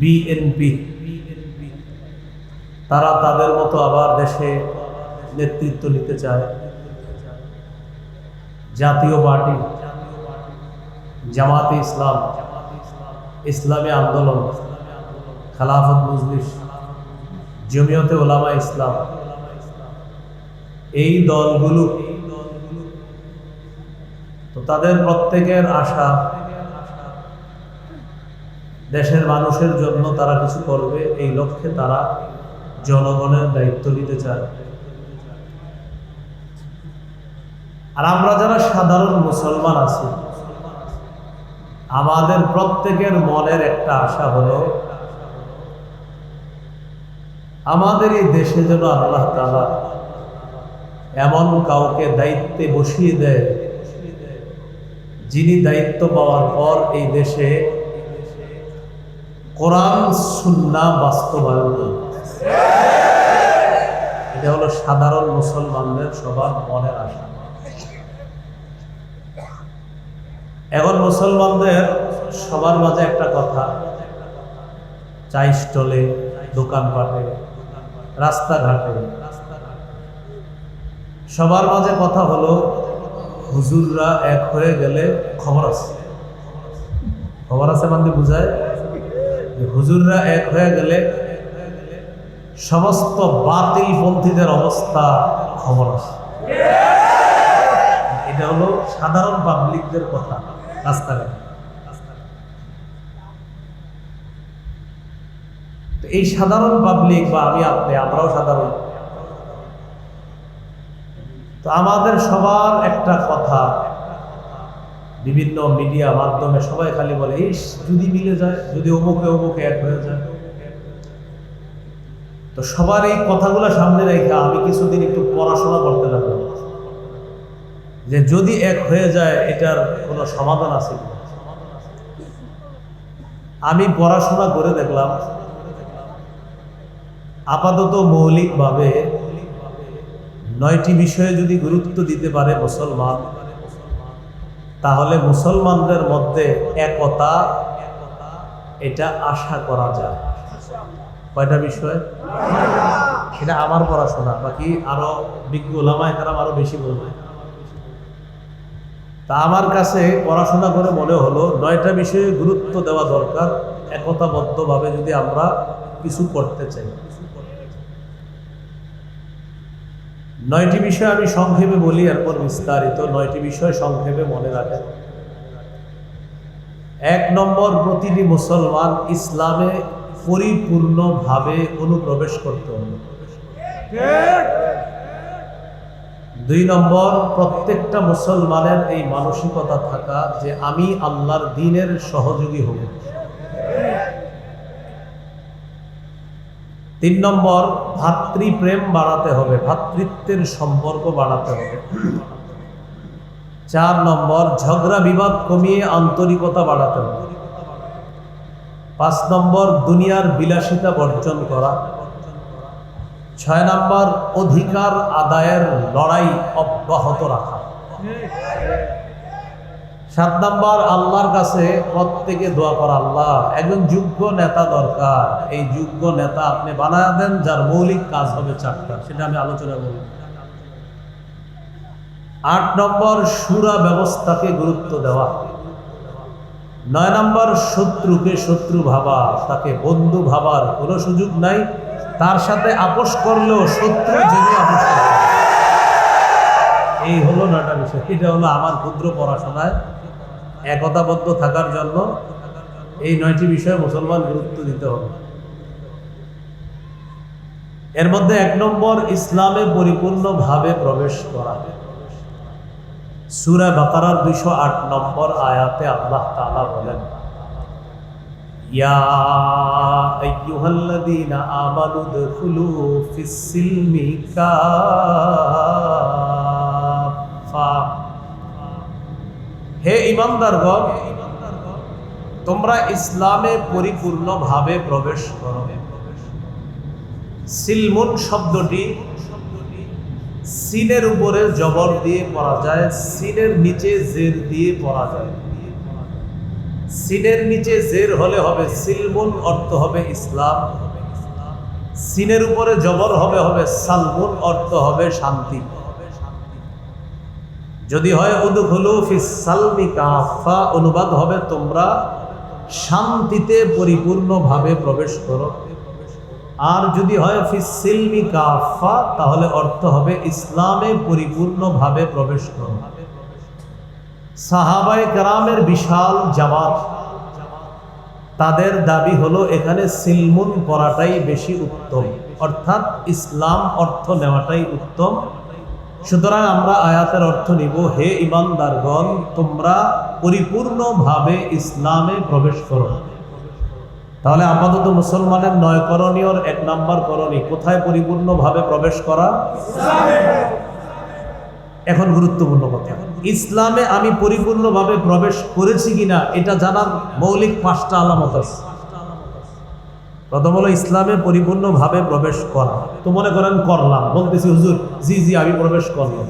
BNP তারা তাদের মতো আবার দেশে নেতৃত্ব নিতে চায়। জাতীয় পার্টি, জামাতে ইসলাম, ইসলামী আন্দোলন, খেলাফত মজলিস, জমিয়তে ওলামা ইসলাম। এই দলগুলো, তো তাদের প্রত্যেকের আশা দেশের মানুষের জন্য তারা কিছু করবে, এই লক্ষ্যে তারা জনগণের দায়িত্ব নিতে চায়। আর আমরা যারা সাধারণ মুসলমান আছি, আমাদের প্রত্যেকের মনের একটা আশা হলো, আমাদের এই দেশে যেন আল্লাহ তালা এমন কাউকে দায়িত্বে বসিয়ে দেয়, যিনি দায়িত্ব পাওয়ার পর এই দেশে কোরআন, সুন্না বাস্তবায়ন। এটা হলো সাধারণ মুসলমানদের সবার মনের আশা। এখন মুসলমানদের সবার মাঝে একটা কথা, চাই স্টলে, দোকানপাটে, রাস্তাঘাটে। সবার মাঝে কথা হলো, হুজুররা এক হয়ে গেলে খবর আছে। খবর আছে মানে বুঝায়? হুজুররা এক হয়ে গেলে সমস্ত বাতিল পন্থীদের অবস্থা খবর এটা হলো সাধারণ পাবলিকদের কথা, রাস্তাঘাটে। এই সাধারণ পাবলিক বা আমি আপনি, আমরাও সাধারণ। তো আমাদের সবার একটা কথা বিভিন্ন মিডিয়া মাধ্যমে সবাই খালি বলে, ইস, যদি মিলে যায়, যদি অমুকে অমুকে এক হয়ে যায়। তো সবার এই কথাগুলো সামনে রেখে আমি কিছুদিন একটু পড়াশোনা করতে লাগলাম। যে যদি এক হয়ে যায়, এটার কোনো সমাধান আছে আমি পড়াশোনা করে দেখলাম, আপাতত মৌলিকভাবে নয়টি বিষয়ে যদি গুরুত্ব দিতে পারে মুসলমান তাহলে মুসলমানদের মধ্যে একতা, এটা আশা করা যায়। কয়টা বিষয়? সেটা আমার পড়াশোনা, বাকি আরও বিজ্ঞ ওলামায় কারাম আরও বেশি বলবে। তা আমার কাছে পড়াশোনা করে মনে হলো, নয়টা বিষয়ে গুরুত্ব দেওয়া দরকার, একতাবদ্ধভাবে যদি আমরা কিছু করতে চাই। নয়টি বিষয় আমি সংক্ষেপে বলি, এরপর বিস্তারিত। নয়টি বিষয় সংক্ষেপে মনে রাখেন। এক নম্বর, প্রতিটি মুসলমান ইসলামে পরিপূর্ণভাবে অনুপ্রবেশ করতে হবে। দুই নম্বর, প্রত্যেকটা মুসলমানের এই মানসিকতা থাকা যে আমি আল্লাহর দিনের সহযোগী হব। তিন নম্বর, ভাতৃপ্রেম বাড়াতে হবে, ভাতৃত্বের সম্পর্ক বাড়াতে হবে। চার নম্বর, ঝগড়া বিবাদ কমিয়ে আন্তরিকতা বাড়াতে হবে। পাঁচ নম্বর, দুনিয়ার বিলাসিতা বর্জন করা। ছয় নম্বর, অধিকার আদায়ের লড়াই অব্যাহত রাখা। সাত নম্বর, আল্লাহর কাছে প্রত্যেকে দোয়া করা আল্লাহ। একজন যোগ্য নেতা দরকার। এই যোগ্য নেতা আপনি বানায় দেন, যার মৌলিক কাজ হবে চারটা। সেটা আমি আলোচনা করব। আট নম্বর, সুরা ব্যবস্থাকে গুরুত্ব দেওয়া। নয় নম্বর, শত্রুকে শত্রু ভাবা। তাকে বন্ধু ভাবার কোনো সুযোগ নাই। তার সাথে আপোষ করলেও শত্রু জেনে আপোষ এই হলো নয়টা বিষয়। এটা হলো আমার ক্ষুদ্র পড়াশোনায় একতাবদ্ধ থাকার জন্য এই নয়টি বিষয়ে মুসলমান গুরুত্ব দিতে হবে। এর মধ্যে এক নম্বর, ইসলামে পরিপূর্ণভাবে প্রবেশ করা সুরা বাকারার দুইশো আট নম্বর আয়াতে আল্লাহ তাআলা বলেন, ইয়া হে ইমানদারগণ তোমরা ইসলামে পরিপূর্ণভাবে প্রবেশ করো। সিলমুন শব্দটি সিনের উপরে জবর দিয়ে পড়া যায়, সিনের নিচে জের দিয়ে পড়া যায়। সিনের নিচে জের হলে হবে সিলমুন, অর্থ হবে ইসলাম। সিনের উপরে জবর হবে হবে সালমুন, অর্থ হবে শান্তি। যদি হয়, উদুখুলু ফিসালমি কাফা অনুবাদ হবে, তোমরা শান্তিতে পরিপূর্ণভাবে প্রবেশ করো। আর যদি হয় ফিসিলমি কাফা তাহলে অর্থ হবে, ইসলামে পরিপূর্ণভাবে প্রবেশ করো। সাহাবায় কারামের বিশাল জামাত, তাদের দাবি হলো, এখানে সিলমুন পড়াটাই বেশি উত্তম। অর্থাৎ ইসলাম অর্থ নেওয়াটাই উত্তম। সুতরাং আমরা আয়াতের অর্থ নিব, হে ইমানদারগণ, তোমরা পরিপূর্ণভাবে ইসলামে প্রবেশ করো। তাহলে আপাতত মুসলমানের নয় করণীয়র এক নাম্বার করণী, কোথায় পরিপূর্ণভাবে প্রবেশ করা? এখন গুরুত্বপূর্ণ কথা, ইসলামে আমি পরিপূর্ণভাবে প্রবেশ করেছি কিনা, এটা জানার মৌলিক পাঁচটা আলামত আছে। প্রথম হলো ইসলামে পরিপূর্ণভাবে প্রবেশ করা। তো মনে করেন করলাম। বলতেছি, হুজুর, জি জি, আমি প্রবেশ করলাম।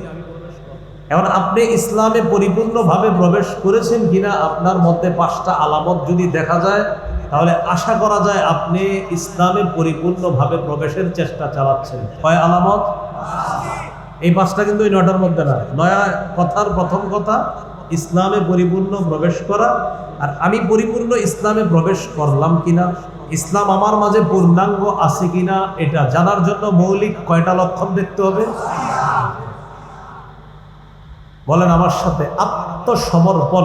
এখন আপনি ইসলামে পরিপূর্ণভাবে প্রবেশ করেছেন কিনা আপনার মধ্যে পাঁচটা আলামত যদি দেখা যায়, তাহলে আশা করা যায় আপনি ইসলামে পরিপূর্ণভাবে প্রবেশের চেষ্টা চালাচ্ছেন। কয় আলামত? এই পাঁচটা কিন্তু এই নয়টার মধ্যে না। নয়া কথার প্রথম কথা, ইসলামে পরিপূর্ণ প্রবেশ করা। আর আমি পরিপূর্ণ ইসলামে প্রবেশ করলাম কিনা? ইসলাম আমার মাঝে পূর্ণাঙ্গ আছে কিনা এটা জানার জন্য মৌলিক কয়টা লক্ষণ দেখতে হবে? বলেন আমার সাথে, আত্মসমর্পণ।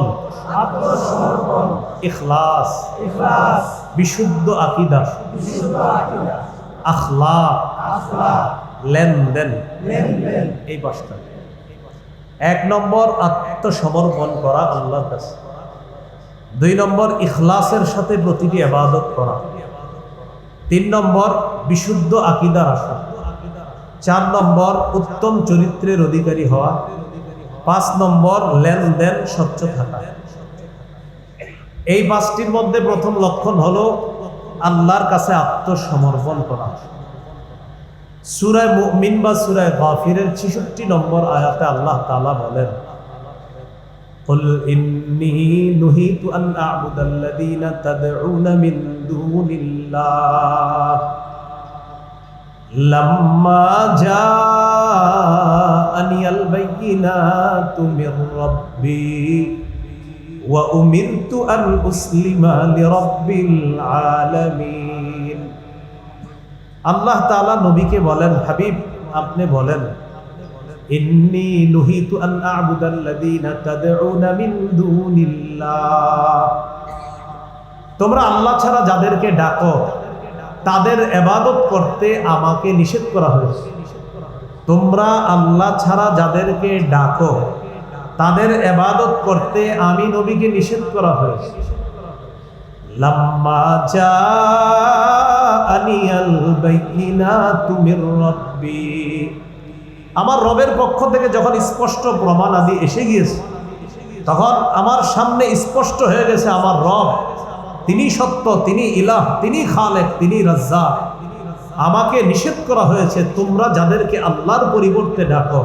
ইখলাস। বিশুদ্ধ আকিদা। আখলা লেনদেন। এই পাঁচটা। এক নম্বর, আত্মসমর্পণ করা আল্লাহর কাছে। দুই নম্বর, ইখলাসের সাথে প্রতিটি আবাদত করা। তিন নম্বর, বিশুদ্ধ আকিদা রাখা চার নম্বর, উত্তম চরিত্রের অধিকারী হওয়া। পাঁচ নম্বর, লেনদেন স্বচ্ছ থাকা। এই পাঁচটির মধ্যে প্রথম লক্ষণ হলো আল্লাহর কাছে আত্মসমর্পণ করা। সুরায় মুমিন বা সুরায় গাফিরের ছিষট্টি নম্বর আয়াতে আল্লাহ তালা বলেন قل إني نهيت أن أعبد الذين تدعون من دون الله لما جاءني البينات من ربي وأمرت أن أسلم لرب العالمين আল্লাহ তাআলা নবীকে বলেন হাবিব আপনি বলেন ইন্নি নুহিতু আন আ'বুদাল্লাযীনা তাদউনা মিন দুনিল্লাহ। তোমরা আল্লাহ ছাড়া যাদেরকে ডাকো, তাদের এবাদত করতে আমাকে নিষেধ করা হয়েছে। তোমরা আল্লাহ ছাড়া যাদেরকে ডাকো, তাদের এবাদত করতে আমি নবীকে নিষেধ করা হয়েছে। লাম্মা জাআনিয়াল বাইয়িনাতু মির রাব্বি। আমার রবের পক্ষ থেকে যখন স্পষ্ট প্রমাণ আদি এসে গিয়েছে, তখন আমার সামনে স্পষ্ট হয়ে গেছে আমার রব। তিনি সত্য, তিনি ইলাহ, তিনি খালেক, তিনি রাজ্জা আমাকে নিষেধ করা হয়েছে, তোমরা যাদেরকে আল্লাহর পরিবর্তে ডাকো,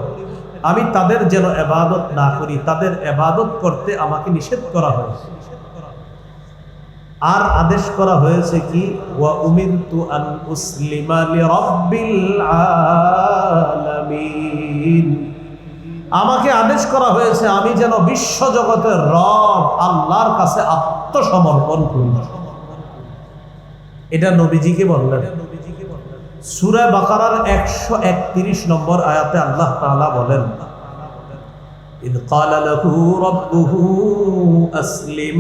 আমি তাদের যেন এবাদত না করি, তাদের এবাদত করতে আমাকে নিষেধ করা হয়েছে। আর আদেশ করা হয়েছে কি ওয়া উমিরতু আন উসলিমা লিরাব্বিল আলামিন আমাকে আদেশ করা হয়েছে আমি যেন বিশ্ব জগতের রব আল্লাহর কাছে আত্মসমর্পণ করি এটা নবীজিকে বললেন সূরা বাকারার একশো একত্রিশ নম্বর আয়াতে আল্লাহ তাআলা বলেন إذ قال له ربه أسلم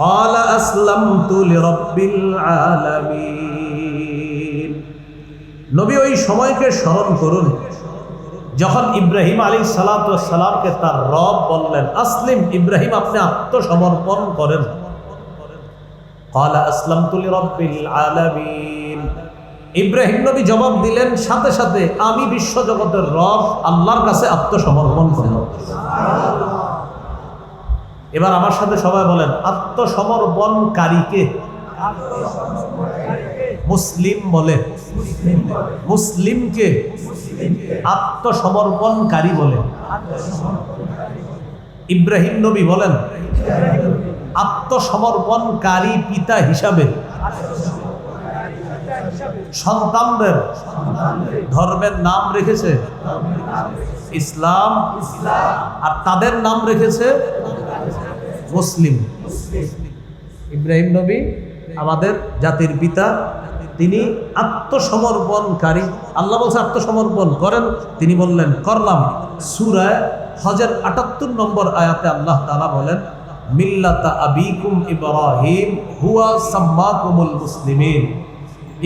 قال أسلمت لرب العالمين নবী ওই সময়কে স্মরণ করুন যখন ইব্রাহিম আলী সালাতামকে তার রব বললেন আসলিম ইব্রাহিম আপনি আত্মসমর্পণ করেন قال أسلمت لرب العالمين ইব্রাহিম নবী জবাব দিলেন সাথে সাথে আমি বিশ্ব জগতের রব আল্লাহর কাছে আত্মসমর্পণ করলাম এবার আমার সাথে সবাই বলেন, আত্মসমর্পণকারীকে? মুসলিম বলে। মুসলিমকে আত্মসমর্পণকারী বলে। ইব্রাহিম নবী বলেন, আত্মসমর্পণকারী পিতা হিসাবে। সন্তানদের ধর্মের নাম রেখেছে ইসলাম, আর তাদের নাম রেখেছে মুসলিম। ইব্রাহিম নবী আমাদের জাতির পিতা, তিনি আত্মসমর্পণকারী। আল্লাহ বলছে আত্মসমর্পণ করেন, তিনি বললেন, করলাম। সুরায় হজের আটাত্তর নম্বর আয়াতে আল্লাহ তালা বলেন, মিল্লাতা আবিকুম ইব্রাহিম হুয়া সাম্মাকুমুল মুসলিমিন।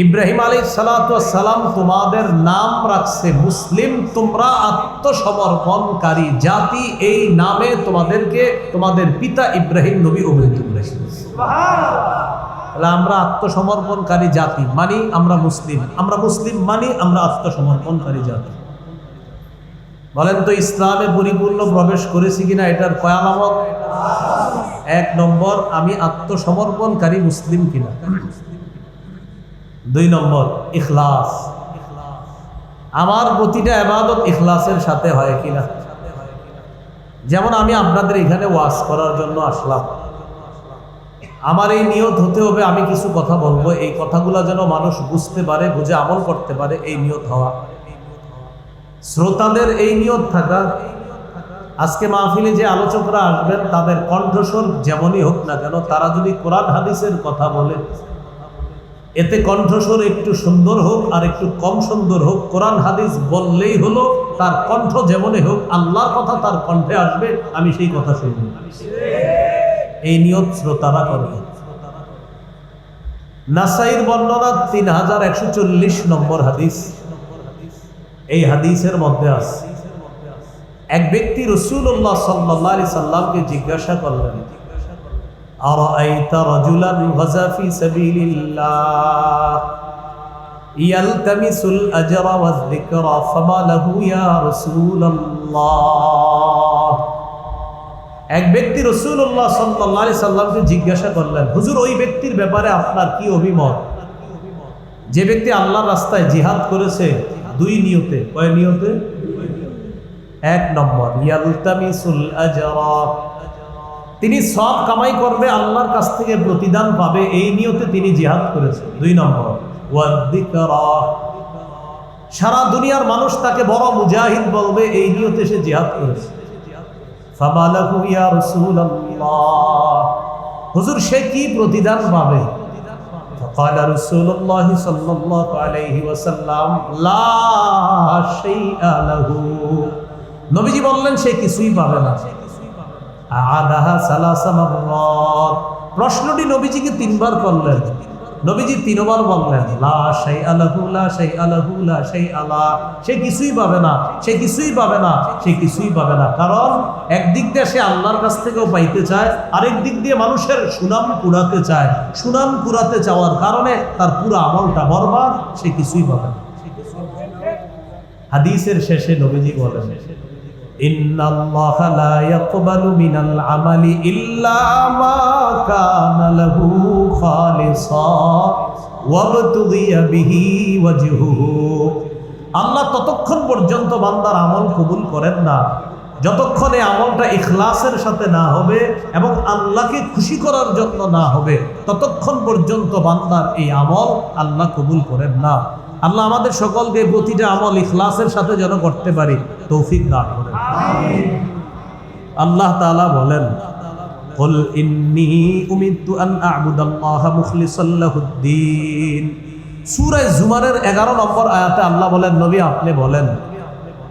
ইব্রাহিম আলী সালাম তোমাদের নাম রাখছে মুসলিম, তোমরা আত্মসমর্পণকারী জাতি, এই নামে তোমাদেরকে তোমাদের পিতা ইব্রাহিম নবী অভিহিত করেছেন তাহলে আমরা আত্মসমর্পণকারী জাতি মানি, আমরা মুসলিম। আমরা মুসলিম মানি, আমরা আত্মসমর্পণকারী জাতি। বলেন তো, ইসলামে পরিপূর্ণ প্রবেশ করেছি কিনা এটার কয়ালামত এক নম্বর, আমি আত্মসমর্পণকারী মুসলিম কিনা? দুই নম্বর, ইখলাস। আমার প্রতিটা আবাদত ইখলাসের সাথে হয় কিনা? যেমন আমি আপনাদের এখানে ওয়াশ করার জন্য আসলাম। আমার এই নিয়ত হতে হবে, আমি কিছু কথা বলব। এই কথাগুলো যেন মানুষ বুঝতে পারে, বুঝে আমল করতে পারে, এই নিয়ত হওয়া। শ্রোতাদের এই নিয়ত থাকা। আজকে মাহফিলে যে আলোচকরা আসবেন, তাদের কণ্ঠস্বর যেমনই হোক না কেন, তারা যদি কোরআন, হাদিসের কথা বলে এতে কণ্ঠস্বর একটু সুন্দর হোক আর একটু কম সুন্দর হোক। কোরআন, হাদিস বললেই হলো, তার কণ্ঠ যেমনই হোক, আল্লাহর কথা তার কণ্ঠে আসবে, আমি সেই কথা শুনব। এই নিয়ত শ্রোতারা করবে নাসাইর বর্ণনা তিন হাজার একশো চল্লিশ নম্বর হাদিস। এই হাদিসের মধ্যে আছে, এক ব্যক্তি রসুল্লাহ সাল্লাহ সাল্লামকে জিজ্ঞাসা করলেন أرأيت رجلا غزا في سبيل الله يلتمس الأجر والذكر فما له يا رسول الله এক ব্যক্তি রসুল্লাহ সাল্লাহ সাল্লামকে জিজ্ঞাসা করলেন হুজুর ওই ব্যক্তির ব্যাপারে আপনার কি অভিমত যে ব্যক্তি আল্লাহর রাস্তায় জিহাদ করেছে দুই নিয়তে কয় নিয়তে এক নম্বর ইয়ালতামিসুল আজরা তিনি সব কামাই করবে আল্লাহর কাছ থেকে প্রতিদান পাবে এই নিয়তে তিনি জিহাদ করেছেন দুই নম্বর ওয়াদ্দিকরা সারা দুনিয়ার মানুষ তাকে বড় মুজাহিদ বলবে এই নিয়তে সে জিহাদ করেছে ফামালাহু ইয়া রাসূলুল্লাহ হুজুর সে কি প্রতিদান পাবে فقال رسول الله صلى الله عليه وسلم لا شيء له নবীজি বললেন সে কিছুই পাবে না প্রশ্নটি নবীজিকে তিনবার করলেন। নবীজি তিনবার বললেন, লা শাই আলাহু শাই আলাহু শাই আলা সে কিছুই পাবে না, সে কিছুই পাবে না, সে কিছুই পাবে না। কারণ একদিক দিয়ে সে আল্লাহর কাছ থেকেও পাইতে চায়, আরেক দিক দিয়ে মানুষের সুনাম কুড়াতে চায়। সুনাম কুড়াতে চাওয়ার কারণে তার পুরো আমলটা বরবাদ, সে কিছুই পাবে না। হাদিসের শেষে নবীজি বলেন إن الله لا يقبل من العمل إلا ما كان له خالصا وابتغي به وجهه আল্লাহ ততক্ষণ পর্যন্ত বান্দার আমল কবুল করেন না যতক্ষণ এই আমলটা ইখলাসের সাথে না হবে এবং আল্লাহকে খুশি করার জন্য না হবে ততক্ষণ পর্যন্ত বান্দার এই আমল আল্লাহ কবুল করেন না আল্লাহ আমাদের সকলকে প্রতিটা আমল ইখলাসের সাথে যেন করতে পারি তৌফিক দান করেন আল্লাহ তাআলা বলেন قل إني أمرت أن أعبد الله مخلصا له الدين সূরা জুমারের 11 নম্বর আয়াতে আল্লাহ বলেন নবী আপনি বলেন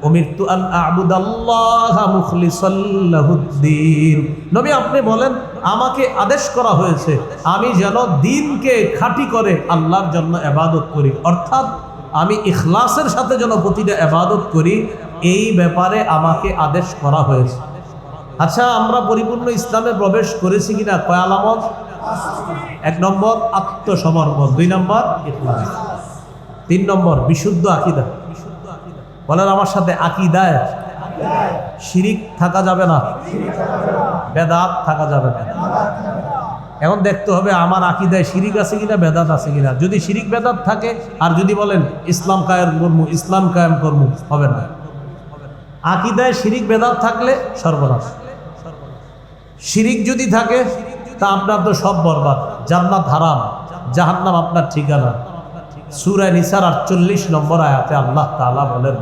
উমিরতু আন আ'বুদাল্লাহ মুখলিসাল লাহুদ্দিন নবী আপনি বলেন আমাকে আদেশ করা হয়েছে আমি যেন দিনকে খাঁটি করে আল্লাহর জন্য ইবাদত করি অর্থাৎ আমি ইখলাসের সাথে যেন প্রতিটা ইবাদত করি, এই ব্যাপারে আমাকে আদেশ করা হয়েছে। আচ্ছা আমরা পরিপূর্ণ ইসলামে প্রবেশ করেছি কিনা? কয় আলামত? এক নম্বর, আত্মসমর্পণ। দুই নম্বর, ইখলাস। তিন নম্বর, বিশুদ্ধ আকিদা। বলেন, আমার সাথে আকিদায় শিরিক থাকা যাবে না। বেদাত থাকা যাবে না। এখন দেখতে হবে আমার আকিদায় শিরিক আছে কিনা, বেদাত আছে কিনা। যদি শিরিক, বেদাত থাকে, আর যদি বলেন ইসলাম কায়েম কর্ম, ইসলাম কায়েম কর্ম, হবে না। আকিদায় শিরিক, বেদাত থাকলে সর্বনাশ। শিরিক যদি থাকে, তা আপনার তো সব বরবাদ। জান্নাত হারাম, জাহান্নাম আপনার ঠিকানা। সুরা নিসার আটচল্লিশ নম্বর আয়াতে আল্লাহ তাআলা বলেন,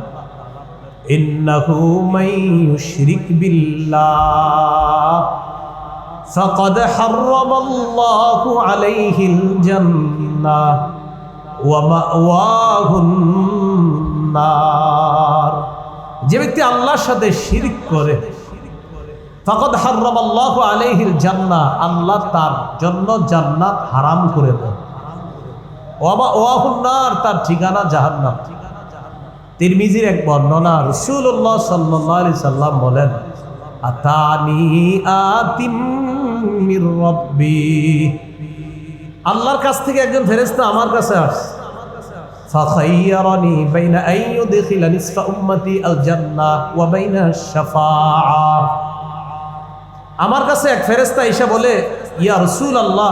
ইন্নাহু মান ইউশরিক বিল্লাহ। فقد حرم الله عليه الجنة ومأواه النار যে ব্যক্তি আল্লাহর সাথে শিরিক করে ফাকদ হাররাম আল্লাহ আলাইহিল জান্নাহ আল্লাহ তার জন্য জান্নাত হারাম করে দেয় ওয়ামা ওয়াহুন নার তার ঠিকানা জাহান্নাম তিরমিজির এক বর্ণনা রাসূলুল্লাহ সাল্লাল্লাহু আলাইহি সাল্লাম বলেন আতানি আতিম মির রব্বি আল্লাহর কাছ থেকে একজন ফেরেশতা আমার কাছে আসছে فخيرني بين أن يدخل نصف أمتي الجنة وبين الشفاعة আমার কাছে এক ফেরেস্তা এসে বলে ইয়া রসুল আল্লাহ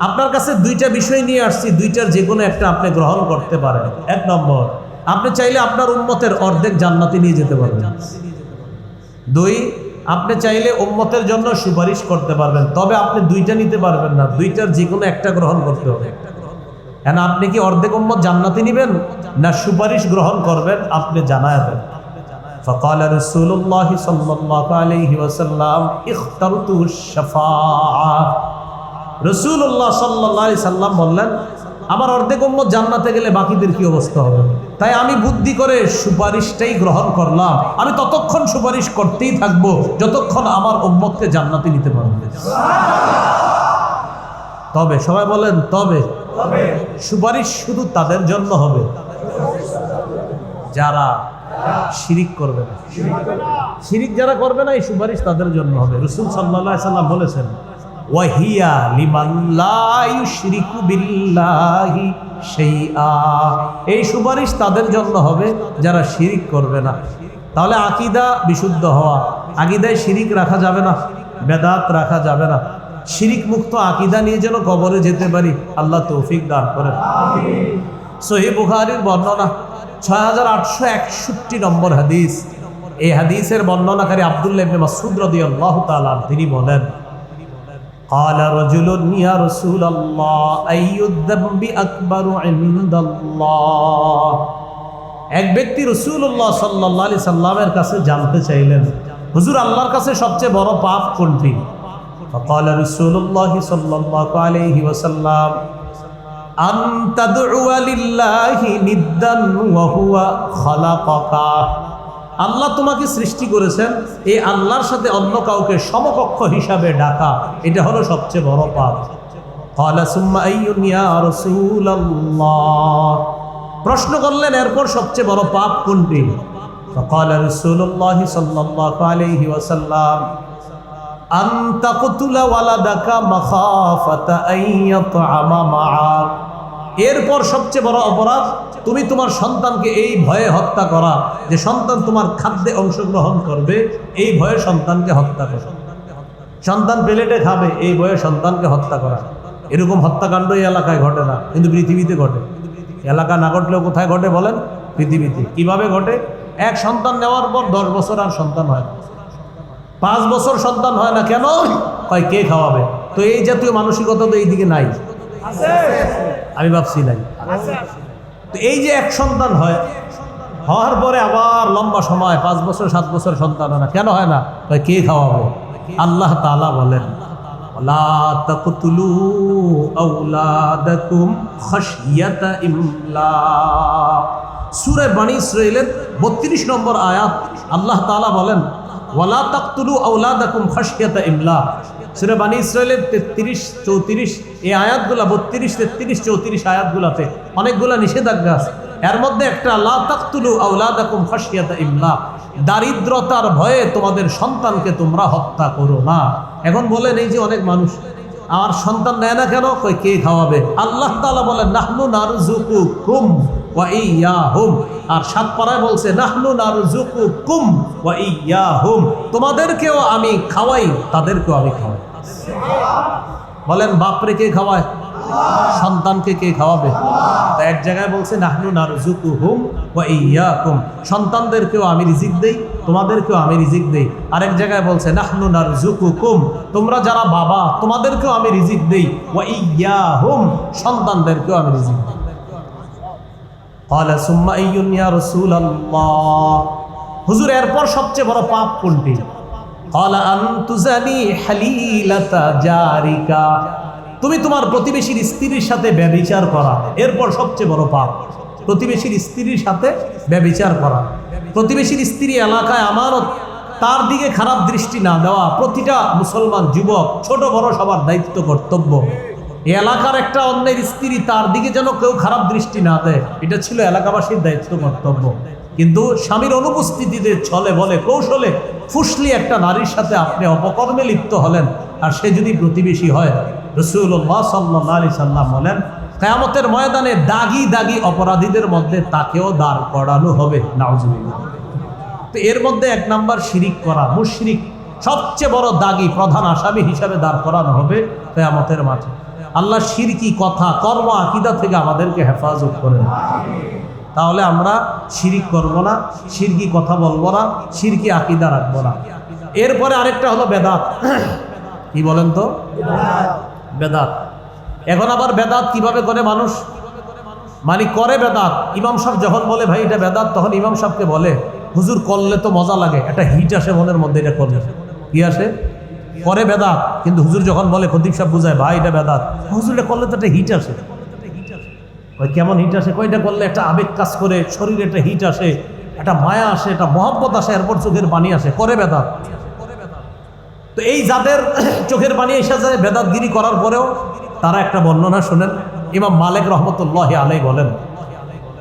আপনার কাছে দুইটা বিষয় নিয়ে আসছি দুইটার যে কোনো একটা আপনি গ্রহণ করতে পারেন এক নম্বর আপনি চাইলে আপনার উম্মতের অর্ধেক জান্নাতে নিয়ে যেতে পারবেন দুই আপনি চাইলে উম্মতের জন্য সুপারিশ করতে পারবেন তবে আপনি দুইটা নিতে পারবেন না দুইটার যে কোনো একটা গ্রহণ করতে হবে কেন আপনি কি অর্ধেক উম্মত জান্নাতে নিবেন না সুপারিশ গ্রহণ করবেন আপনি জানায় দেন فقال رسول الله صلى الله عليه وسلم اخترت الشفاعة রসুল্লাহ সাল্লাহ সাল্লাম বললেন আমার অর্ধেক উম্মত জান্নাতে গেলে বাকিদের কি অবস্থা হবে? তাই আমি বুদ্ধি করে সুপারিশটাই গ্রহণ করলাম। আমি ততক্ষণ সুপারিশ করতেই থাকব যতক্ষণ আমার উম্মতকে জান্নাতে নিতে পারবে। তবে, সবাই বলেন, তবে। সুপারিশ শুধু তাদের জন্য হবে। যারা শিরিক করবে না। শিরিক যারা করবে না, এই সুপারিশ তাদের জন্য হবে। রসুল সাল্লাহ সাল্লাম বলেছেন ওয়াহিয়া লিমান লা ইউশরিকু বিল্লাহি শাইআ। এই সুপারিশ তাদের জন্য হবে যারা শিরিক করবে না। তাহলে আকিদা বিশুদ্ধ হওয়া, আকিদায় শিরিক রাখা যাবে না, বেদাত রাখা যাবে না। শিরিক মুক্ত আকিদা নিয়ে যেন কবরে যেতে পারি, আল্লাহ তৌফিক দান করেন। সহি বুখারির বর্ণনা ছয় হাজার আটশো একষট্টি নম্বর হাদিস। এই হাদিসের বর্ণনাকারী আব্দুল্লাহ ইবনে মাসউদ রাদিয়াল্লাহু তাআলা তিনি বলেন قال رجل يا رسول الله أي الذنب أكبر عند الله এক ব্যক্তি রসুল্লাহ সাল্লাহ আলি সাল্লামের কাছে জানতে চাইলেন হুজুর আল্লাহর কাছে সবচেয়ে বড় পাপ কোনটি فقال رسول الله صلى الله عليه وسلم أن تدعو لله ندا وهو خلقك আল্লাহ তোমাকে সৃষ্টি করেছেন এই আল্লাহর সাথে অন্য কাউকে সমকক্ষ হিসাবে ডাকা এটা হলো সবচেয়ে বড় পাপ قال ثم أي يا رسول الله প্রশ্ন করলেন এরপর সবচেয়ে বড় পাপ কোনটি فقال رسول الله صلى الله عليه وسلم أن تقتل ولدك مخافة أن يطعم معك এরপর সবচেয়ে বড় অপরাধ, তুমি তোমার সন্তানকে এই ভয়ে হত্যা করা। যে সন্তান তোমার খাদ্যে অংশগ্রহণ করবে, এই ভয়ে সন্তানকে হত্যা করা। সন্তান প্লেটে খাবে, এই ভয়ে সন্তানকে হত্যা করা। এরকম হত্যাকাণ্ড এই এলাকায় ঘটে না, কিন্তু পৃথিবীতে ঘটে। এলাকা না ঘটলেও কোথায় ঘটে বলেন? পৃথিবীতে। কীভাবে ঘটে? এক সন্তান নেওয়ার পর দশ বছর আর সন্তান হয় না। পাঁচ বছর সন্তান হয় না কেন? কয়, কে খাওয়াবে? তো এই জাতীয় মানসিকতা তো এইদিকে নাই। আমি ভাবছি নাই। তো এই যে এক সন্তান হয়, হওয়ার পরে আবার লম্বা সময়, পাঁচ বছর, সাত বছর সন্তান হয় না। কেন হয় না? কয় কে খাওয়াবে? আল্লাহ তালা বলেন সূরা বনি ইসরাঈলের 32 নম্বর আয়াত আল্লাহ তাআলা বলেন, ওয়ালা তাকতুলু আওলাদাকুম খাশিয়াতা ইমলাক সূরা বনি ইসরাঈলের 33 34 এই আয়াতগুলা 32 33 34 আয়াতগুলাতে অনেকগুলা নিষেধাজ্ঞা আছে। এর মধ্যে একটা, লা তাকতুলু আওলাদাকুম খাশিয়াতা ইমলাক দারিদ্রতার ভয়ে তোমাদের সন্তানকে তোমরা হত্যা করো না। এখন বলেন, এই যে অনেক মানুষ, আমার সন্তান নেয় না কেন? কে খাওয়াবে? আল্লাহ তাআলা বলেন, নাহনু নারযুকুকুম ওয়া ইয়াহুম। আর সাত পাড়ায় বলছে, নাহনু নারযুকুকুম ওয়া ইয়াহুম। তোমাদেরকেও আমি খাওয়াই, তাদেরকেও আমি খাওয়াই। বলেন, বাপরে, কে খাওয়ায়? সন্তানকে কে খাওয়াবে? তা এক জায়গায় বলছে, নাহনু নারজুকু হুম ওয়া ইয়াকুম। সন্তানদেরকেও আমি রিজিক দেই, তোমাদেরকেও আমি রিজিক দেই। আরেক জায়গায় বলছে, নাহনু নারজুকু কুম তোমরা যারা বাবা, তোমাদেরকেও আমি রিজিক দেই। ওয়া ইয়াহুম। সন্তানদেরকেও আমি রিজিক দেই। কলা সুম্মা ইয়া রসুল হুজুর, এরপর সবচেয়ে বড় পাপ কোনটি? কলা আন্তুজানি হালিলাতা জারিকা তুমি তোমার প্রতিবেশীর স্ত্রীর সাথে ব্যবিচার করা। এরপর সবচেয়ে বড় পাপ। প্রতিবেশীর স্ত্রীর সাথে ব্যবিচার করা। প্রতিবেশীর স্ত্রী এলাকায় আমানত, তার দিকে খারাপ দৃষ্টি না দেওয়া। প্রতিটা মুসলমান যুবক, ছোট বড় সবার দায়িত্ব কর্তব্য। এলাকার একটা অন্যের স্ত্রী তার দিকে যেন কেউ খারাপ দৃষ্টি না দেয়। এটা ছিল এলাকাবাসীর দায়িত্ব কর্তব্য কিন্তু স্বামীর অনুপস্থিতিতে ছলে বলে, কৌশলে ফুসলি একটা নারীর সাথে আপনি অপকর্মে লিপ্ত হলেন আর সে যদি প্রতিবেশী হয় রসুল্লাহ সাল্লাহ আলি সাল্লাম বলেন, কেয়ামতের ময়দানে দাগি দাগি অপরাধীদের মধ্যে তাকেও দাঁড় করানো হবে। নাউজুবিল্লাহ। তো এর মধ্যে এক নাম্বার শিরিক করা, মুশরিক সবচেয়ে বড় দাগি প্রধান আসামি হিসাবে দাঁড় করানো হবে কেয়ামতের মাঠে। আল্লাহ শিরকি কথা, কর্ম, আকিদা থেকে আমাদেরকে হেফাজত করেন। তাহলে আমরা শিরিক করব না শিরকি কথা বলব না শিরকি আকিদা রাখব না। এরপরে আরেকটা হলো বেদাত। কি বলেন তো? বেদাত। এখন আবার বেদাত কীভাবে করে মানুষ? মানে করে বেদাত। ইমাম সাহেব যখন বলে, ভাই, এটা বেদাত, তখন ইমাম সাহেবকে বলে, হুজুর, করলে তো মজা লাগে। একটা হিট আসে মনের মধ্যে, এটা করলে। কি আসে? করে বেদাত। কিন্তু হুজুর যখন বলে, খতিব সাহেব বুঝায়, ভাই, এটা বেদাত। হুজুর করলে তো একটা হিট আসে। ওই কেমন হিট আসে? কয়টা করলে একটা আবেগ কাজ করে, শরীরে একটা হিট আসে, একটা মায়া আসে, একটা মহব্বত আসে, এরপর চোখের পানি আসে। করে বেদাত। তো এই যাদের চোখের পানি এসে যায় বেদাতগিরি করার পরেও। তারা একটা বর্ণনা শোনেন। ইমাম মালিক রহমতুল্লাহ আলাই বলেন,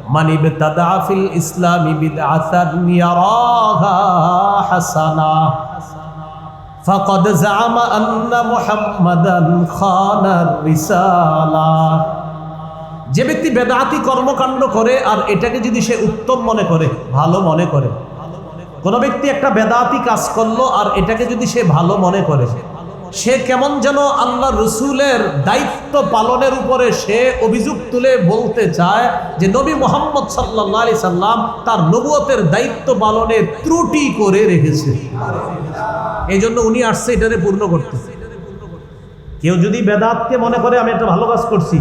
মানি বেতাদা ফিল ইসলামি বিদআতান ইয়ারাহা হাসানা। فقد زعم أن محمدا خان الرسالة যে ব্যক্তি বেদাতি কর্মকাণ্ড করে আর এটাকে যদি সে উত্তম মনে করে ভালো মনে করে কোনো ব্যক্তি একটা বেদাতি কাজ করলো আর এটাকে যদি সে ভালো মনে করে সে কেমন যেন আল্লাহ রসুলের দায়িত্ব পালনের উপরে সে অভিযোগ তুলে বলতে চায় যে নবী মোহাম্মদ সাল্লাহ আলি সাল্লাম তার নবুয়তের দায়িত্ব পালনে ত্রুটি করে রেখেছে। এই জন্য উনি আসছে এটারে পূর্ণ করতে। কেউ যদি বেদাতকে মনে করে আমি একটা ভালো কাজ করছি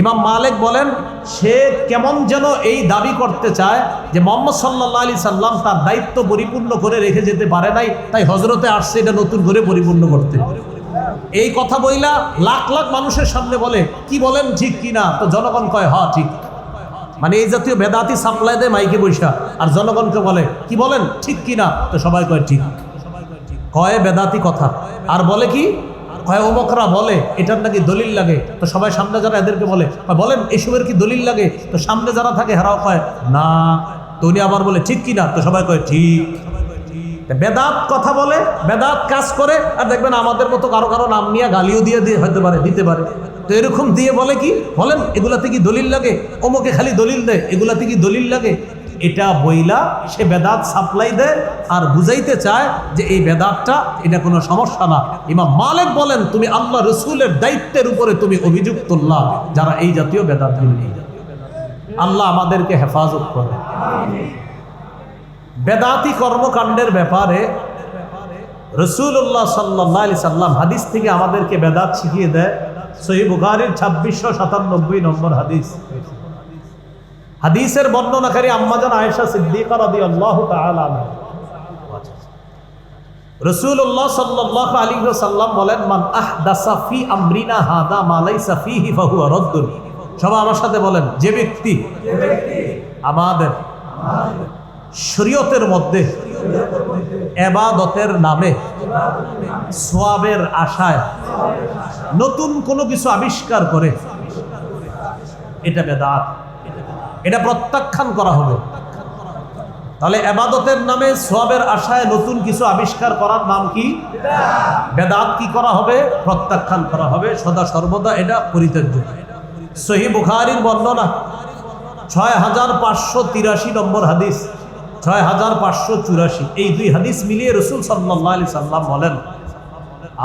ইমাম মালিক বলেন, সে কেমন যেন এই দাবি করতে চায় যে মোহাম্মদ সাল্লাহ আলি সাল্লাম তার দায়িত্ব পরিপূর্ণ করে রেখে যেতে পারে নাই, তাই হজরতে আসছে এটা নতুন করে পরিপূর্ণ করতে। এই কথা বইলা লাখ লাখ মানুষের সামনে বলে, কি বলেন ঠিক কি না? তো জনগণ কয় হ ঠিক। মানে এই জাতীয় বেদাতি সাপ্লাই দেয় মাইকে বৈশা আর জনগণকে বলে, কি বলেন ঠিক কি না? তো সবাই কয়, ঠিক। কয় বেদাতি কথা। আর বলে কি কয় অমকরা বলে, এটার নাকি দলিল লাগে? তো সবাই সামনে যারা এদেরকে বলে বলেন, এসবের কি দলিল লাগে? তো সামনে যারা থাকে, হেরাও কয়, না। তো উনি আবার বলে, ঠিক কিনা? তো সবাই কয়, ঠিক। বেদাত কথা বলে, বেদাত কাজ করে, আর দেখবেন আমাদের মতো কারও কারও নাম নিয়ে গালিও দিয়ে দিয়ে হতে পারে, দিতে পারে। তো এরকম দিয়ে বলে কি? বলেন, এগুলাতে কি দলিল লাগে? অমুকে খালি দলিল দেয়, এগুলাতে কি দলিল লাগে? এটা বইলা, সে বেদাত সাপ্লাই দেয় আর বুঝাইতে চায় যে এই বেদাতটা, এটা কোনো সমস্যা না। ইমাম মালিক বলেন, তুমি আল্লাহ রসুলের দায়িত্বের উপরে তুমি অভিযোগ তুললা যারা এই জাতীয় বেদাত নিয়ে আল্লাহ আমাদেরকে হেফাজত করে বেদাতি কর্মকাণ্ডের ব্যাপারে রসুল্লাহ সাল্লাহ আলি সাল্লাম হাদিস থেকে আমাদেরকে বেদাত শিখিয়ে দেয়। সহি বুখারির ছাব্বিশশো সাতানব্বই নম্বর হাদিস। হাদিসের বর্ণনাকারী আম্মাজান আয়েশা সিদ্দিকা রাদি আল্লাহ রসুল্লাহ সাল্লাহ আলী সাল্লাম বলেন, মান আহ দাসাফি আমরিনা হাদা মালাই ফাহু রদ্দুন। সবাই আমার সাথে বলেন, যে ব্যক্তি আমাদের শরীয়তের মধ্যে এবাদতের নামে সোয়াবের আশায় নতুন কোনো কিছু আবিষ্কার করে, এটা বেদাত। এটা প্রত্যাখ্যান করা হবে। তাহলে এবাদতের নামে সবের আশায় নতুন কিছু আবিষ্কার করার নাম কি? বেদাত কি করা হবে? প্রত্যাখ্যান করা হবে। সদা সর্বদা এটা পরিত্যাজ্য। সহি বুখারির বর্ণনা, ছয় হাজার পাঁচশো তিরাশি নম্বর হাদিস। ছয় হাজার পাঁচশো চুরাশি। এই দুই হাদিস মিলিয়ে রসুল সাল্লাহ আলি সাল্লাম বলেন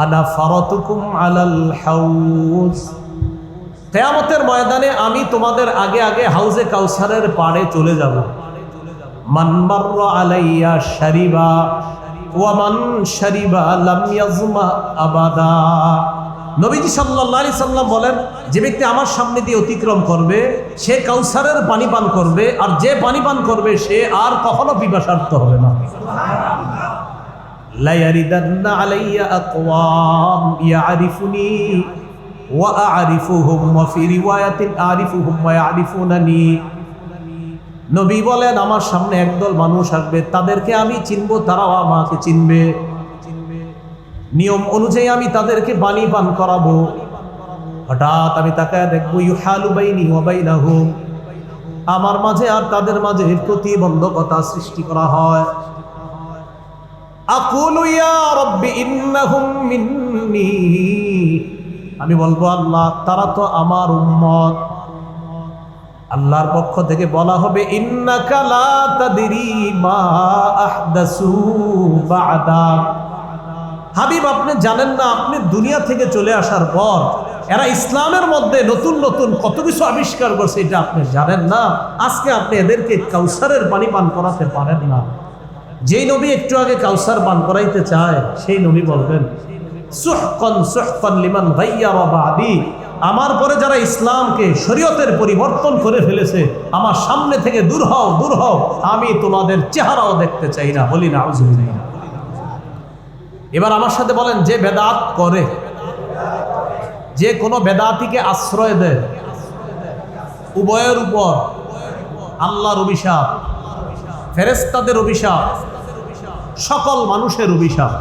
আনা ফারতুকুম আলাল হাউস কেয়ামতের ময়দানে আমি তোমাদের আগে আগে হাউজে কাউসারের পাড়ে চলে যাব। আলাইয়া শারিবা বলেন, যে ব্যক্তি আমার সামনে দিয়ে অতিক্রম করবে, সে কাউসারের পানি পান করবে, আর যে পানি পান করবে, সে আর কখনো পিপাসার্থ হবে না। আলাইয়া ওয়া নবী বলেন, আমার সামনে একদল মানুষ আসবে, তাদেরকে আমি চিনবো, তারাও আমাকে চিনবে। নিয়ম অনুযায়ী আমি তাদেরকে বাণী পান করাবো। হঠাৎ আমি তাকে দেখব, ইউহালু বাইনি আমার মাঝে আর তাদের মাঝে প্রতিবন্ধকতা সৃষ্টি করা হয়। আকুলু ইয়া ইন্নাহুম মিন্নী। আমি বলব, আল্লাহ, তারা তো আমার উম্মত। আল্লাহর পক্ষ থেকে বলা হবে হাবিব, আপনি জানেন না, আপনি দুনিয়া থেকে চলে আসার পর এরা ইসলামের মধ্যে নতুন নতুন কত কিছু আবিষ্কার করছে, এটা আপনি জানেন না। আজকে আপনি এদেরকে কাউসারের পানি পান করাতে পারেন না। যেই নবী একটু আগে কাউসার পান করাইতে চায়, সেই নবী বলবেন সুহকন সুহকন লিমান ভাইয়া বাদি। আমার পরে যারা ইসলামকে শরীয়তের পরিবর্তন করে ফেলেছে, আমার সামনে থেকে দূর হও দূর হও, আমি তোমাদের চেহারাও দেখতে চাই না, বলি না এবার আমার সাথে বলেন, যে বেদাত করে, যে কোনো বেদাতিকে আশ্রয় দেয়, উভয়ের উপর আল্লাহর অভিশাপ ফেরেস্তাদের অভিশাপ, সকল মানুষের অভিশাপ।